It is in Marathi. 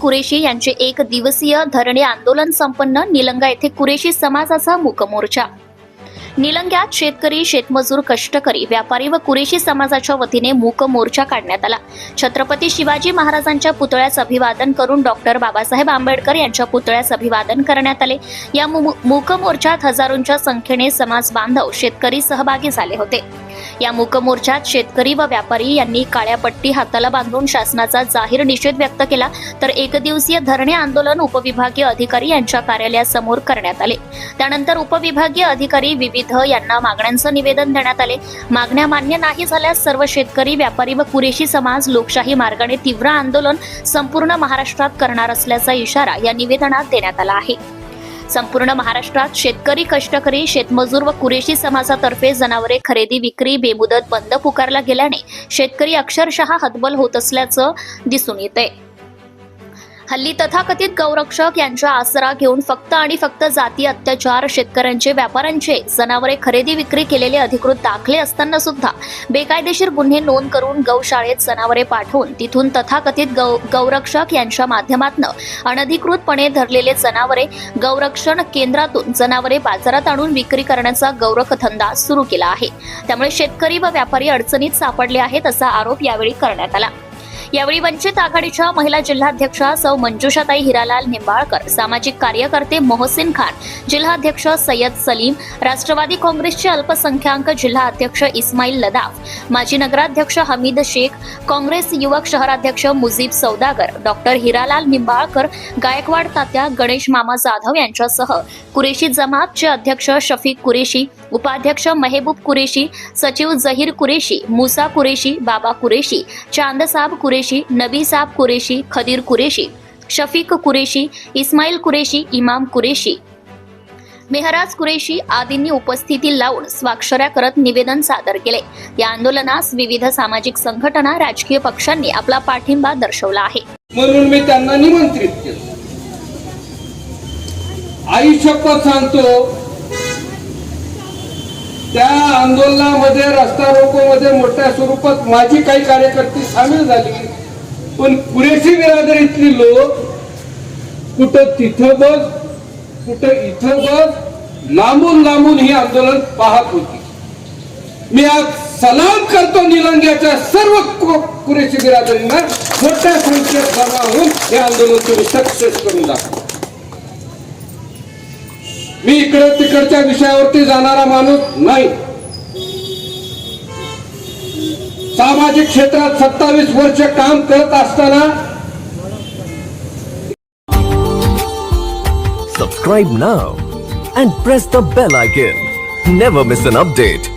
कुरेशी यांचे एक दिवसीय धरणे आंदोलन संपन्न निलंगा येथे कुरेशी समाजाचा मूकमोर्चा. निलंग्यात शेतकरी शेतमजूर कष्टकरी व्यापारी व कुरेशी समाजाच्या वतीने मूक मोर्चा काढण्यात आला. छत्रपती शिवाजी महाराजांच्या पुतळ्यास अभिवादन करून डॉक्टर बाबासाहेब आंबेडकर यांच्या पुतळ्यास अभिवादन करण्यात आले. या मु- मूक मोर्चात हजारोंच्या संख्येने समाज बांधव शेतकरी सहभागी झाले होते. या मूकमोर्चात शेतकरी व व्यापारी यांनी काळ्या पट्टी हाताला बांधून शासनाचा जाहीर निषेध व्यक्त केला. तर एकदिवसीय धरणे आंदोलन उपविभागीय अधिकारी यांच्या कार्यालयासमोर करण्यात आले. त्यानंतर उपविभागीय अधिकारी विविध यांना मागण्यांचं निवेदन देण्यात आले. मागण्या मान्य नाही झाल्यास सर्व शेतकरी व्यापारी व कुरेशी समाज लोकशाही मार्गाने तीव्र आंदोलन संपूर्ण महाराष्ट्रात करणार असल्याचा इशारा या निवेदनात देण्यात आला आहे. संपूर्ण महाराष्ट्रात शेतकरी कष्टकरी शेतमजूर व कुरेशी समाजातर्फे जनावरे खरेदी विक्री बेमुदत बंद पुकारला गेल्याने शेतकरी अक्षरशः हतबल होत असल्याचं दिसून येते हल्ली तथाकथित गौरक्षक यांचा आसरा घेऊन फक्त आणि फक्त जाती अत्याचार शेतकऱ्यांचे व्यापाऱ्यांचे जनावरे खरेदी विक्री केलेले अधिकृत दाखले असताना सुद्धा बेकायदेशीर गुन्हे नोंद करून गौशाळेत जनावरे पाठवून तिथून तथाकथित गौ गौरक्षक यांच्या माध्यमातून अनधिकृतपणे धरलेले जनावरे गौरक्षण केंद्रातून जनावरे बाजारात आणून विक्री करण्याचा गौरखधंदा सुरू केला आहे. त्यामुळे शेतकरी व व्यापारी अडचणीत सापडले आहेत असा आरोप यावेळी करण्यात आला. यावेळी वंचित आघाडीच्या महिला जिल्हाध्यक्षा सौ मंजुषाताई हिरालाल निंबाळकर सामाजिक कार्यकर्ते मोहसिन खान जिल्हाध्यक्ष सय्यद सलीम राष्ट्रवादी काँग्रेसचे अल्पसंख्याक जिल्हा अध्यक्ष इस्माईल लदाफ माजी नगराध्यक्ष हमीद शेख काँग्रेस युवक शहराध्यक्ष मुजीब सौदागर डॉक्टर हिरालाल निंबाळकर गायकवाड तात्या गणेश मामा जाधव यांच्यासह कुरेशी जमातचे अध्यक्ष शफीक कुरेशी उपाध्यक्ष मेहबूब कुरेशी सचिव जहीर कुरेशी मुसा कुरेशी बाबा कुरेशी चांदसाब कुरेशी नबीसाब कुरेशी खदीर कुरेशी शफीक कुरेशी इस्माईल कुरेशी इमाम कुरेशी. मेहराज कुरेशी आदींनी उपस्थिती लावून स्वाक्षऱ्या करत निवेदन सादर केले. या आंदोलनास विविध सामाजिक संघटना राजकीय पक्षांनी आपला पाठिंबा दर्शवला आहे. म्हणून मी त्यांना निमंत्रित केलं. आई शपथ सांगतो त्या आंदोलनामध्ये रस्ता रोको मध्ये मोठ्या स्वरूपात माझी काही कार्यकर्ते सामील झाली. पण पुरेशी बिरादरीतली लोक कुठं तिथं बस कुठं इथं बघ लांबून लांबून ही आंदोलन पाहत होती. मी आज सलाम करतो निलंग्याच्या सर्व कु- कुरेशी बिरादरींना. मोठ्या संख्येत जमा होऊन हे आंदोलन तुम्ही सक्सेस करून दाखवा. मी इकडे तिकडच्या विषयावरती जाणारा माणूस नाही. सामाजिक क्षेत्रात सत्तावीस वर्ष काम करत असताना सबस्क्राईब ना and press the bell icon never miss an update